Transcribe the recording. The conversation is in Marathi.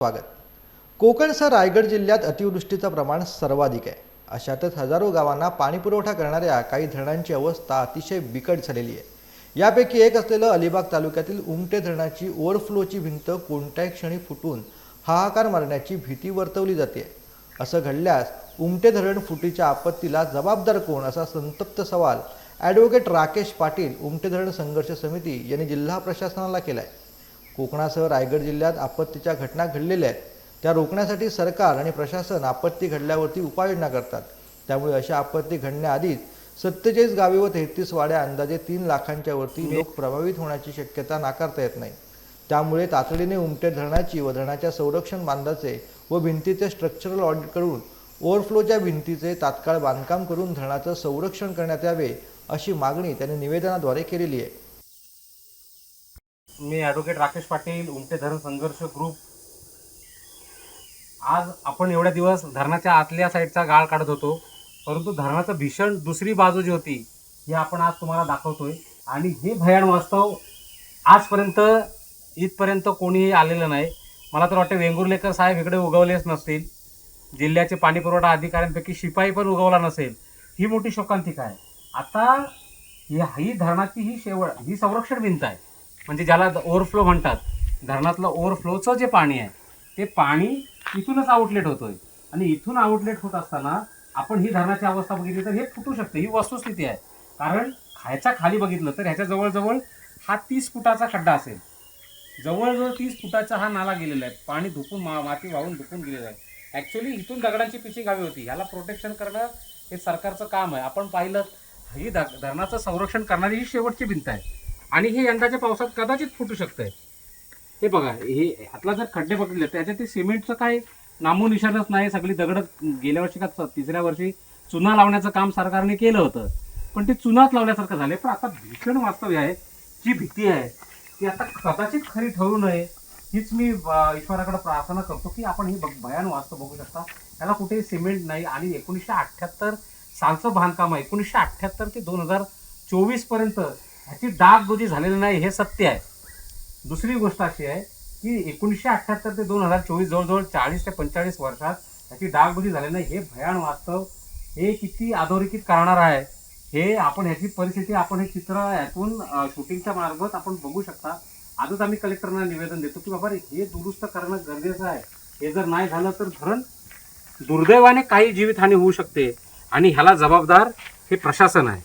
स्वागत. कोकणसह रायगड जिल्ह्यात अतिवृष्टीचं प्रमाण सर्वाधिक आहे. अशातच हजारो गावांना पाणीपुरवठा करणाऱ्या काही धरणांची अवस्था अतिशय बिकट झालेली आहे. यापैकी एक असलेलं अलिबाग तालुक्यातील उमटे धरणाची ओव्हरफ्लोची भिंत कोणत्याही क्षणी फुटून हाहाकार मारण्याची भीती वर्तवली जाते. असं घडल्यास उमटे धरण फुटीच्या आपत्तीला जबाबदार कोण असा संतप्त सवाल ॲडव्होकेट राकेश पाटील उमटे धरण संघर्ष समिती यांनी जिल्हा प्रशासनाला केला आहे कोकणासह रायगड जिल्ह्यात आपत्तीच्या घटना घडलेल्या आहेत. त्या रोखण्यासाठी सरकार आणि प्रशासन आपत्ती घडल्यावरती उपाययोजना करतात. त्यामुळे अशा आपत्ती घडण्याआधीच सत्तेचाळीस गावे व तेहतीस वाड्या अंदाजे तीन लाखांच्या वरती लोक प्रभावित होण्याची शक्यता नाकारता येत नाही. त्यामुळे तातडीने उमटे धरणाची व धरणाच्या संरक्षण बांधाचे व भिंतीचे स्ट्रक्चरल ऑडिट करून ओव्हरफ्लोच्या भिंतीचे तात्काळ बांधकाम करून धरणाचं संरक्षण करण्यात यावे अशी मागणी त्यांनी निवेदनाद्वारे केलेली आहे. मी ॲडव्होकेट राकेश पाटील उमटे धरण संघर्ष ग्रुप आज आपण एवढ्या दिवस धरणाच्या आतल्या साईडचा गाळ काढत होतो परंतु धरणाचं भीषण दुसरी बाजू जी होती ही आपण आज तुम्हाला दाखवतोय. आणि हे भयान वास्तव आजपर्यंत इथपर्यंत कोणीही आलेलं नाही. मला तर वाटतं वेंगुर्लेकर साहेब इकडे उगवलेच नसतील. जिल्ह्याचे पाणीपुरवठा अधिकाऱ्यांपैकी शिपाई पण उगवला नसेल. ही मोठी शोकांतिका आहे. आता ही ही धरणाची ही शेवट ही संरक्षण भिंत आहे. म्हणजे ज्याला ओव्हरफ्लो म्हणतात धरणातलं ओव्हरफ्लोचं जे पाणी आहे ते पाणी इथूनच आउटलेट होतोय. आणि इथून आउटलेट होत असताना आपण ही धरणाची अवस्था बघितली तर हे फुटू शकते ही वस्तुस्थिती आहे. कारण खायच्या खाली बघितलं तर ह्याच्या जवळजवळ हा तीस फुटाचा खड्डा असेल. जवळजवळ तीस फुटाचा हा नाला गेलेला आहे. पाणी धुकून मा माती वाहून धुकून गेलेलं आहे. ॲक्च्युली इथून दगडांची पिचिंग हवी होती. ह्याला प्रोटेक्शन करणं हे सरकारचं काम आहे. आपण पाहिलं ही धरणाचं संरक्षण करणारी ही शेवटची भिंत आहे. आणि हे यंदाच्या पावसात कदाचित फुटू शकतंय. हे बघा हे आतला जर खड्डे पकडले त्याच्यात ते सिमेंटचं काय नामोनिशाणच नाही सगळी दगड गेल्या वर्षी का च- तिसऱ्या वर्षी चुना लावण्याचं काम सरकारने केलं होतं. पण ते चुनाच लावल्यासारखं झालंय. पण आता भीषण वास्तव्य आहे. जी भीती आहे ती आता कदाचित खरी ठरू नये हीच मी ईश्वराकडे प्रार्थना करतो की आपण हे बघ- भयान वास्तव बघू शकता. त्याला कुठेही सिमेंट नाही आणि एकोणीसशे अठ्ठ्याहत्तर सालचं बांधकाम आहे. एकोणीसशे अठ्ठ्याहत्तर ते दोन हजार चोवीसपर्यंत ह्याची डागडुजी झालेली नाही हे सत्य आहे. दुसरी गोष्ट अशी आहे की एकोणीसशे अठ्ठ्याहत्तर ते दोन हजार चोवीस जवळजवळ चाळीस ते पंचेचाळीस वर्षात ह्याची डागडुजी झाली नाही हे भयान वास्तव हे किती अधोरेखित करणार आहे हे आपण ह्याची परिस्थिती आपण हे चित्र यातून शूटिंगच्या मार्फत आपण बघू शकता. आजच आम्ही कलेक्टरना निवेदन देतो की बाबा हे दुरुस्त करणं गरजेचं आहे. हे जर नाही झालं तर धरण दुर्दैवाने काही जीवितहानी होऊ शकते आणि ह्याला जबाबदार हे प्रशासन आहे.